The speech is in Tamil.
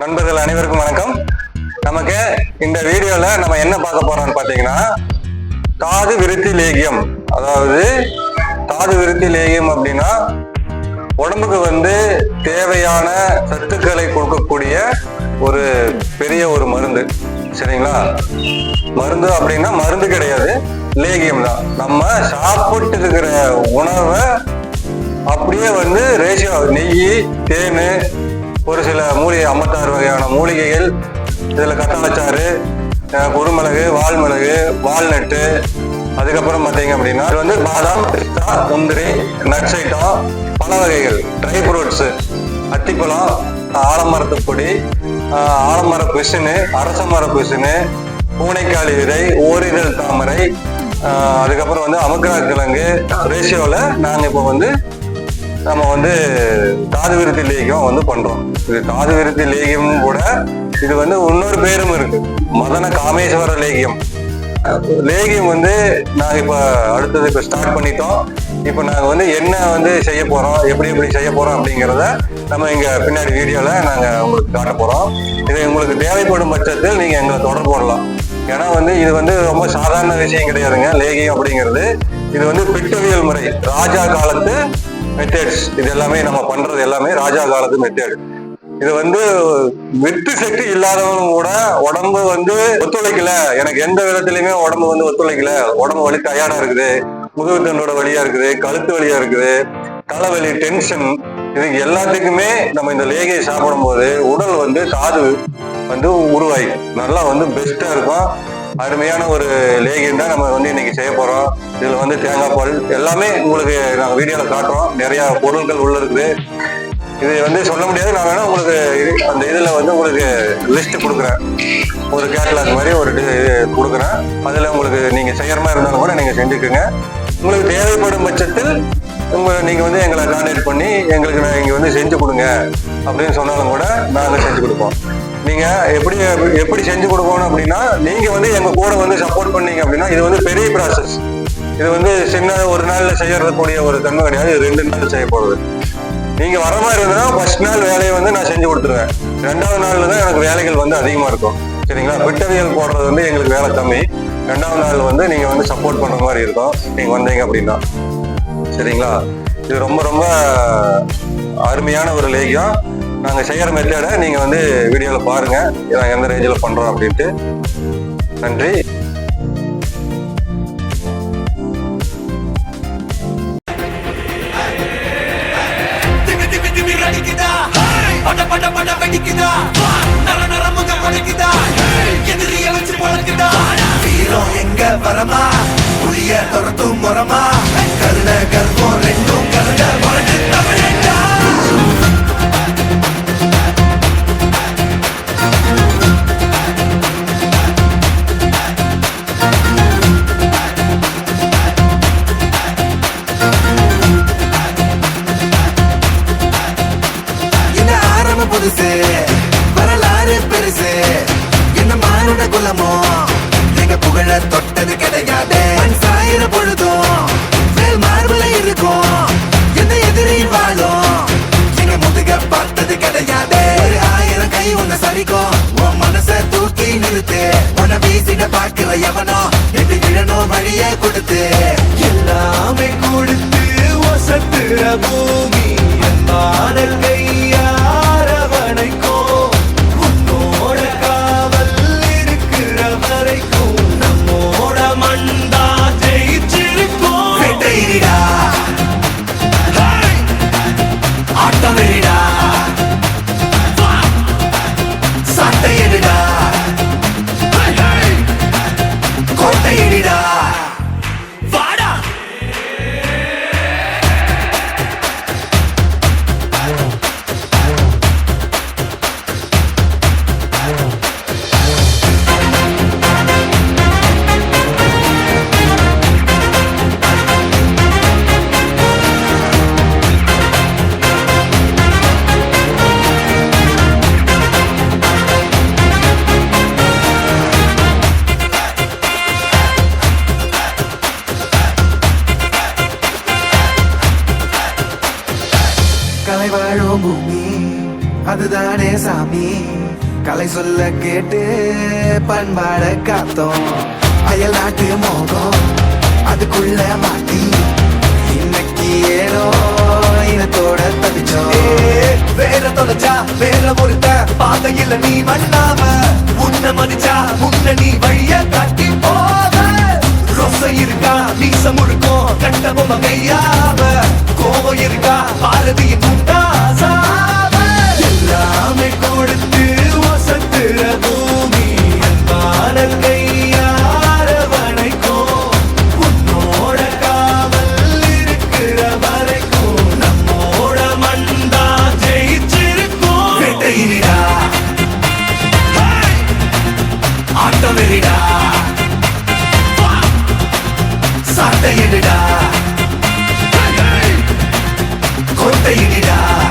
நண்பர்கள் அனைவருக்கும் வணக்கம். நமக்கு இந்த வீடியோல நம்ம என்ன பார்க்க போறோம்னு பாத்தீங்கன்னா தாது விருத்தி லேகியம். அதாவது தாது விருத்தி லேகியம் அப்படின்னா உடம்புக்கு வந்து தேவையான சத்துக்களை கொடுக்கக்கூடிய ஒரு பெரிய ஒரு மருந்து. சரிங்களா? மருந்து அப்படின்னா மருந்து கிடையாது. லேகியம் தான். நம்ம சாப்பிட்டு இருக்கிற உணவை அப்படியே வந்து ரேஷியோ நெய் தேன் ஒரு சில மூலிகை ஐம்பத்தாறு வகையான மூலிகைகள். இதில் கத்தாச்சாறு குறுமிளகு வால்மிளகு வால்நட்டு. அதுக்கப்புறம் பார்த்தீங்க அப்படின்னா இது வந்து பாதாம் பிஸ்தா முந்திரி நட்ஸ் ஐட்டம் பல வகைகள் ட்ரை ஃப்ரூட்ஸு அத்திப்பழம் ஆலமரத்து பொடி ஆலமர பிசுனு அரச மர பிசுனு பூனைக்காளி விதை ஓரிதழ் தாமரை அதுக்கப்புறம் வந்து அமக்ரா கிழங்கு ரேஷியோவில் நாங்கள் இப்போ வந்து நம்ம வந்து தாது விருத்தி லேகியம் வந்து பண்றோம். இது தாது விருத்தி லேகியம் கூட இது வந்து இன்னொரு பேரும் இருக்கு. மதன காமேஸ்வர லேகியம். லேகியம் வந்து நாங்க இப்ப அடுத்தது இப்ப ஸ்டார்ட் பண்ணிட்டோம். இப்ப நாங்க வந்து என்ன வந்து செய்ய போறோம் எப்படி எப்படி செய்ய போறோம் அப்படிங்கிறத நம்ம இங்க பின்னாடி வீடியோல நாங்க உங்களுக்கு காட்ட போறோம். இது உங்களுக்கு தேவைப்படும் பட்சத்தில் நீங்க எங்களை தொடர்பு கொள்ளலாம். ஏன்னா வந்து இது வந்து ரொம்ப சாதாரண விஷயம் கிடையாதுங்க. லேகியம் அப்படிங்கிறது. இது வந்து பிட்டவியல் முறை. ராஜா காலத்து மெத்தட்ஸ். இது எல்லாமே நம்ம பண்றது எல்லாமே ராஜா காலத்து மெத்தட். இது வந்து வெட்டு சக்தி இல்லாதவங்க கூட உடம்பு வந்து ஒத்துழைக்கல. எனக்கு எந்த விதத்திலயுமே உடம்பு வந்து ஒத்துழைக்கல. உடம்பு வலி டயர்டா இருக்குது. முதுகு தண்டோட வழியா இருக்குது. கழுத்து வழியா இருக்குது. தலைவலி டென்ஷன் இதுக்கு எல்லாத்துக்குமே நம்ம இந்த லேகியை சாப்பிடும்போது உடல் வந்து காது வந்து உருவாகி நல்லா வந்து பெஸ்டா இருக்கும். அருமையான ஒரு லேகியம் தான் நம்ம வந்து இன்னைக்கு செய்ய போறோம். இதுல வந்து தேங்காய் பால் எல்லாமே உங்களுக்கு நாங்க வீடியோல காட்டுறோம். நிறைய பொருட்கள் உள்ள இருக்குது. இது வந்து சொல்ல முடியாது. நான் வேணா உங்களுக்கு அந்த இதுல வந்து உங்களுக்கு லிஸ்ட் கொடுக்குறேன். ஒரு கேட்லாக் மாதிரி ஒரு இது கொடுக்குறேன். அதுல உங்களுக்கு நீங்க செய்யற மாதிரி இருந்தாலும் கூட நீங்க செஞ்சுக்கோங்க. உங்களுக்கு தேவைப்படும் பட்சத்தில் உங்கள் நீங்க வந்து எங்களை கான்டாக்ட் பண்ணி எங்களுக்கு நான் இங்க வந்து செஞ்சு கொடுங்க. அப்படின்னு சொன்னாலும் கூட நாங்க செஞ்சு கொடுப்போம். நீங்க எப்படி எப்படி செஞ்சு கொடுக்கணும் அப்படின்னா நீங்க வந்து எங்க கூட வந்து சப்போர்ட் பண்ணீங்க அப்படின்னா இது வந்து பெரிய ப்ராசஸ் இது வந்து சின்ன ஒரு நாள்ல செய்யறதுக்கூடிய ஒரு தன்மை கிடையாது. இது ரெண்டு நாள் செய்ய போறது. நீங்க வர மாதிரி இருந்ததுன்னா ஃபர்ஸ்ட் நாள் வேலையை வந்து நான் செஞ்சு கொடுத்துருவேன். ரெண்டாவது நாள்ல தான் எனக்கு வேலைகள் வந்து அதிகமா இருக்கும். சரிங்களா? பிட்டவியல் போடுறது வந்து எங்களுக்கு வேலை கம்மி. ரெண்டாவது நாள் வந்து நீங்க வந்து சப்போர்ட் பண்ற மாதிரி இருக்கும். நீங்க வந்தீங்க அப்படின்னா. சரிங்களா? இது ரொம்ப ரொம்ப அருமையான ஒரு லேகியம். நாங்கள் செய்கிற மெத்தடை நீங்கள் வந்து வீடியோவில் பாருங்க. நாங்கள் எந்த ரேஞ்சில் பண்ணுறோம் அப்படின்ட்டு. நன்றி. வெடிக்குதா? நர படைக்குதா? எதிரிய வச்சு பழக்குதா? வீரம் எங்க வரமா? புளிய துரத்தும் முறமா எங்க தொட்டது கிடையாது. சாயிர பொழுதும் வேல் மார்பல இருக்கும். எந்த எதிரியும் வாழும். எங்க முதுக பார்த்தது கிடையாது. ஒரு ஆயிரம் கை உன்னை சரிக்கும். உன் மனச தூக்கி நிறுத்து. உன வீசிட பாக்குற எவனோ எட்டு விழணும் வழியே கொடுத்து. எல்லாமே கொடுத்து ஒசத்துற பூமி அன்பான வாய் வாழும் பூமி அதுதானே சாமி. கலை சொல்ல கேட்டு பண்பாட காத்தோம். அயல் நாட்டு மோகம் அதுக்குள்ள மாட்டி. இன்னைக்கு ஏனோ இனத்தோட தவிச்சோம் வேற தொலைச்சா வேற ஒருத்த பாதையில நீ வண்ணாம உன்ன மதிச்சா உன்ன நீ வழிய காட்டி போத ரொச இருக்கா மீச முழுக்கும் கட்ட பொம்மை கையாவ. கோபம் இருக்கா பாரதியின் கொட்டையிடுடா. கொட்டையிடுடா.